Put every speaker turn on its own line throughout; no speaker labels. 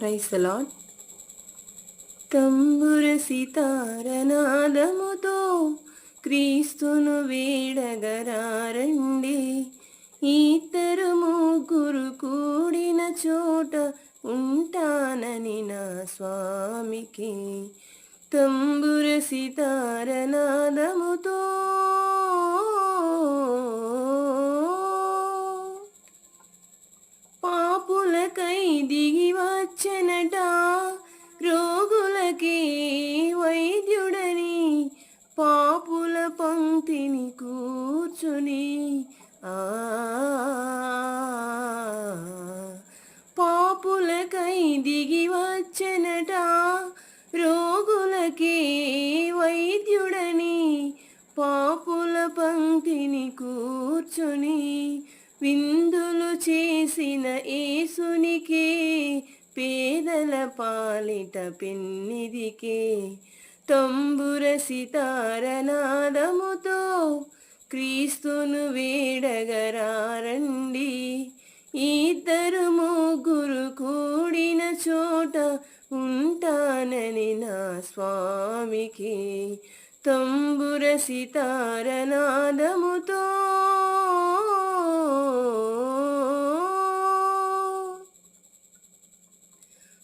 Price lord తంబుర సితారనాదముతో క్రీస్తును వేడగరారండి. ఇతరము ముగ్గురు కూడిన చోట ఉంటానని నా స్వామికి. తంబుర సితారనాదముతో పాపులకై దిగి రోగులకి వైద్యుడని పాపుల పంక్తిని కూర్చుని విందులు చేసిన ఏసునికే పేదల పాలిట పెన్నిదికే. తంబుర సితారనాదముతో క్రీస్తును వేడగరారండి ఉంటానని నా స్వామికి తంబుర సితారనాదముతో.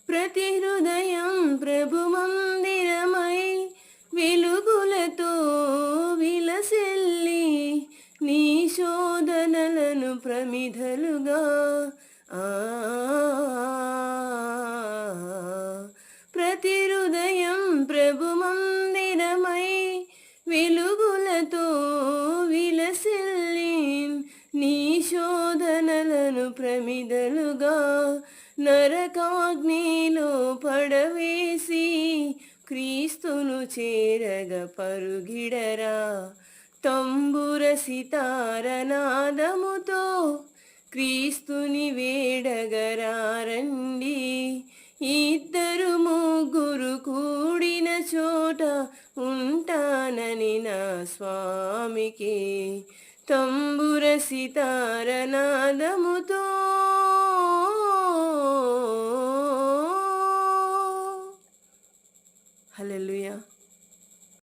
ప్రతి హృదయం ప్రభు మందిరమై వెలుగులతో విలసెల్లి నీ శోధనలను ప్రమిధలుగా ఆ ప్రమిదలుగా నరకాగ్నిలో పడవేసి క్రీస్తును చేరగ పరుగిడరా. తంబుర సితారనాదముతో క్రీస్తుని వేడగరారండి ఇద్దరు ముగ్గురు కూడిన చోట ఉంటానని నా స్వామికి తంబుర సితారనాదముతో